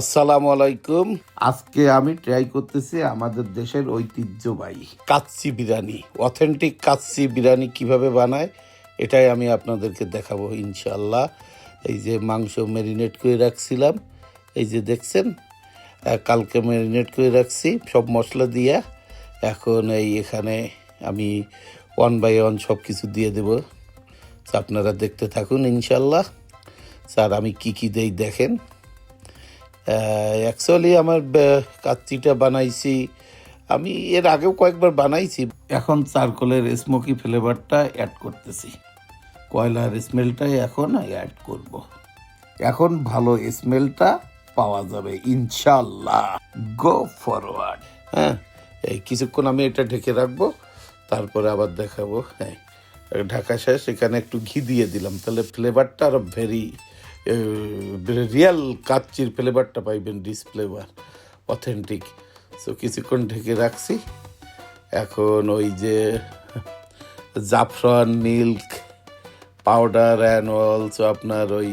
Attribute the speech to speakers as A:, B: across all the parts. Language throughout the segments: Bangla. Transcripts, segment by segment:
A: আসসালামু আলাইকুম। আজকে আমি ট্রাই করতেছি আমাদের দেশের ঐতিহ্যবাহী। কাচ্চি বিরিয়ানি। অথেন্টিক কাচ্চি বিরিয়ানি কীভাবে বানায় এটাই আমি আপনাদেরকে দেখাবো ইনশাল্লাহ এই যে মাংস ম্যারিনেট করে রাখছিলাম। এই যে দেখছেন কালকে ম্যারিনেট করে রাখছি সব মশলা দিয়ে। এখন এই এখানে আমি ওয়ান বাই ওয়ান সব কিছু দিয়ে দেবো। আপনারা দেখতে থাকুন ইনশাল্লাহ স্যার আমি কি কি দেই দেখেন। অ্যাকচুয়ালি আমার কাচ্চিটা বানাইছি। আমি এর আগেও কয়েকবার বানাইছি। এখন চারকোলের স্মোকি ফ্লেভারটা অ্যাড করতেছি। কয়লার স্মেলটাই এখন অ্যাড করব। এখন ভালো স্মেলটা পাওয়া যাবে ইনশাল্লাহ গো ফরওয়ার্ড হ্যাঁ এই কিছুক্ষণ আমি এটা ঢেকে রাখব, তারপরে আবার দেখাবো। হ্যাঁ ঢাকা শেষ, এখানে একটু ঘি দিয়ে দিলাম। তাহলে ফ্লেভারটা আরও ভেরি রিয়েল কাচ্চির ফ্লেভারটা পাইবেন ডিস ফ্লেভার অথেন্টিক সো কিছুক্ষণ ঢেকে রাখছি। এখন ওই যে জাফরান মিল্ক পাউডার অ্যান্ড অলসো আপনার ওই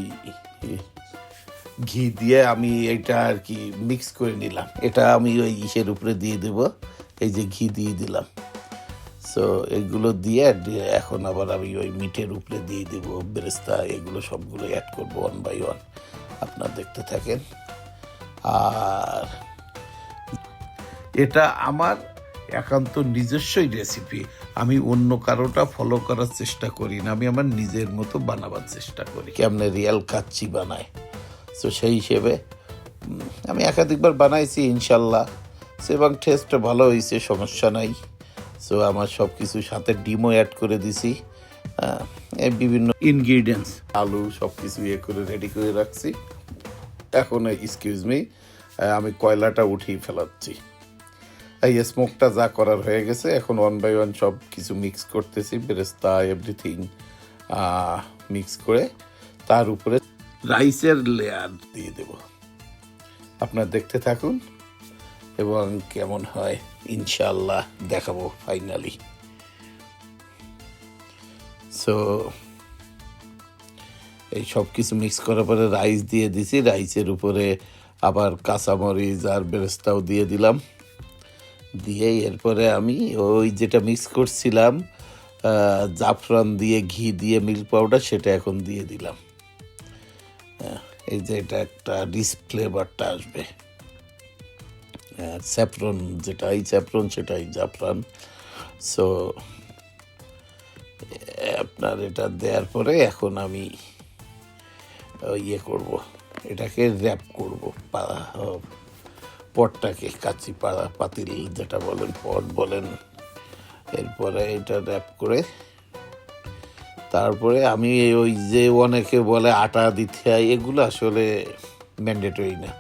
A: ঘি দিয়ে আমি এটা আর কি মিক্স করে নিলাম। এটা আমি ওই ইসের উপরে দিয়ে দেব। এই যে ঘি দিয়ে দিলাম। সো এগুলো দিয়ে এখন আবার আমি ওই মিটের উপরে দিয়ে দেব, বেরেস্তা, এগুলো সবগুলো অ্যাড করব ওয়ান বাই ওয়ান আপনার দেখতে থাকেন। আর এটা আমার একান্ত নিজস্বই রেসিপি আমি অন্য কারোটা ফলো করার চেষ্টা করি না, আমি আমার নিজের মতো বানাবার চেষ্টা করি। কেমনে রিয়াল কাচ্চি বানায়। তো সেই হিসেবে আমি একাধিকবার বানাইছি, ইনশাল্লাহ। সো এবং টেস্টটা ভালো হয়েছে সমস্যা নাই। সো আমার সব কিছু সাথে ডিমও অ্যাড করে দিছি। বিভিন্ন ইনগ্রিডিয়েন্টস আলু সব কিছু ইয়ে করে রেডি করে রাখছি। এখন এক্সকিউজ মি আমি কয়লাটা উঠিয়ে ফেলাচ্ছি। এই স্মোকটা যা করার হয়ে গেছে এখন ওয়ান বাই ওয়ান সব কিছু মিক্স করতেছি বেরেস্তা এভরিথিং মিক্স করে তার উপরে রাইসের লেয়ার দিয়ে দেব। আপনার দেখতে থাকুন এবং কেমন হয়। ইনশাল্লাহ দেখাবো ফাইনালি সো এই সব কিছু মিক্স করার পরে রাইস দিয়ে দিছি। রাইসের উপরে আবার কাঁচামরিচ আর বেরেস্তাও দিয়ে দিলাম। দিয়ে এরপরে আমি ওই যেটা মিক্স করছিলাম জাফরান দিয়ে ঘি দিয়ে মিল্ক পাউডার সেটা এখন দিয়ে দিলাম। হ্যাঁ, এই যে এটা একটা ফ্লেভারটা আসবে। স্যাফরন যেটা এই স্যাফরন সেটাই, জাফরান। সো আপনার এটা দেওয়ার পরে এখন আমি ইয়ে করব, এটাকে র্যাপ করব পটটাকে, কাচি পাড়া পাতিল যেটা বলেন, পট বলেন। এরপরে এটা র্যাপ করে, তারপরে আমি ওই যে অনেকে বলে আটা দিতে এগুলো আসলে ম্যান্ডেটরি না।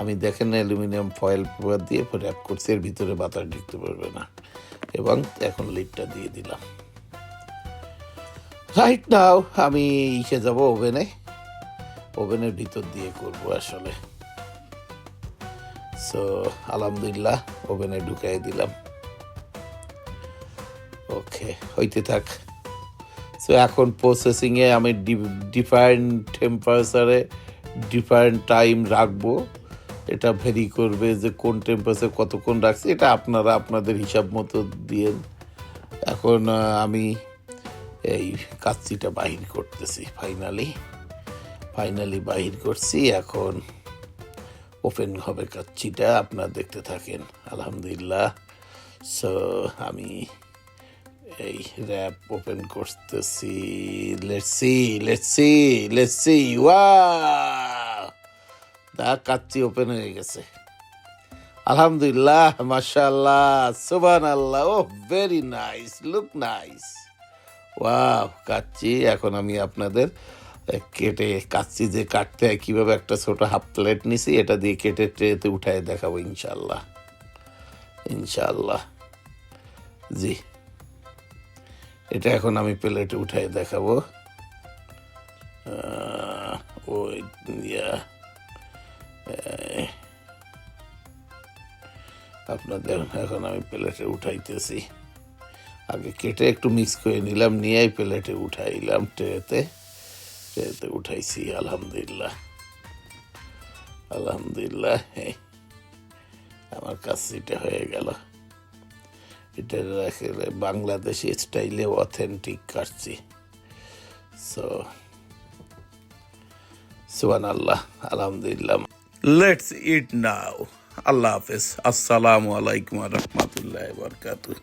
A: আমি দেখেন অ্যালুমিনিয়াম ফয়েল পেপার দিয়ে র্যাপ করছি এর ভিতরে বাতাস ঢুকতে পারবে না। এবং এখন লিডটা দিয়ে দিলাম। রাইট নাও আমি ইসে যাব ওভেনে। ওভেনের ভিতর দিয়ে করব আসলে। সো আলহামদুলিল্লাহ, ওভেনে ঢুকাই দিলাম। ওকে, হইতে থাক। সো এখন প্রসেসিংয়ে আমি ডিফারেন্ট টেম্পারেচারে ডিফারেন্ট টাইম রাখব। এটা ভেরি করবে যে কোন টেম্পারেচার কতক্ষণ রাখছি, এটা আপনারা আপনাদের হিসাব মতো দিয়েন। এখন আমি এই কাচ্চিটা বাহির করতেছি ফাইনালি ফাইনালি বাহির করছি। এখন ওপেন হবে কাচ্চিটা আপনারা দেখতে থাকেন। আলহামদুলিল্লাহ। সো আমি এই র্যাপ ওপেন করতেছি। Let's let's let's see the kacchi open হয়ে গেছে। আলহামদুলিল্লাহ, মাশাআল্লাহ সুবান আল্লাহ ও very nice look nice wow kacchi, এখন আমি আপনাদের কেটে কাচ্চি যে কাটতে হয়, কীভাবে একটা ছোট হাফ প্লেট নিছি, এটা দিয়ে কেটে ট্রেতে উঠায় দেখাবো ইনশাল্লাহ ইনশাল্লাহ জি। এটা এখন আমি প্লেটে উঠায় দেখাবো। ওই, ইয়া। আপনাদের এখন আমি প্লেটে উঠাইতেছি। আগে কেটে একটু মিক্স করে নিলাম নিয়ে প্লেটে উঠাইলাম ট্রেতে। ট্রেতে উঠাইছি, আলহামদুলিল্লাহ। আলহামদুলিল্লাহ আমার কাছিটা হয়ে গেল। এটা রাখলে বাংলাদেশি স্টাইলে অথেন্টিক কাটছি। সো সুবান আল্লাহ আলহামদুলিল্লাহ। লেটস ইট নাও আল্লাহ হাফেজ। আসসালামু আলাইকুম রহমতুল্লাহ বরকাতুহ।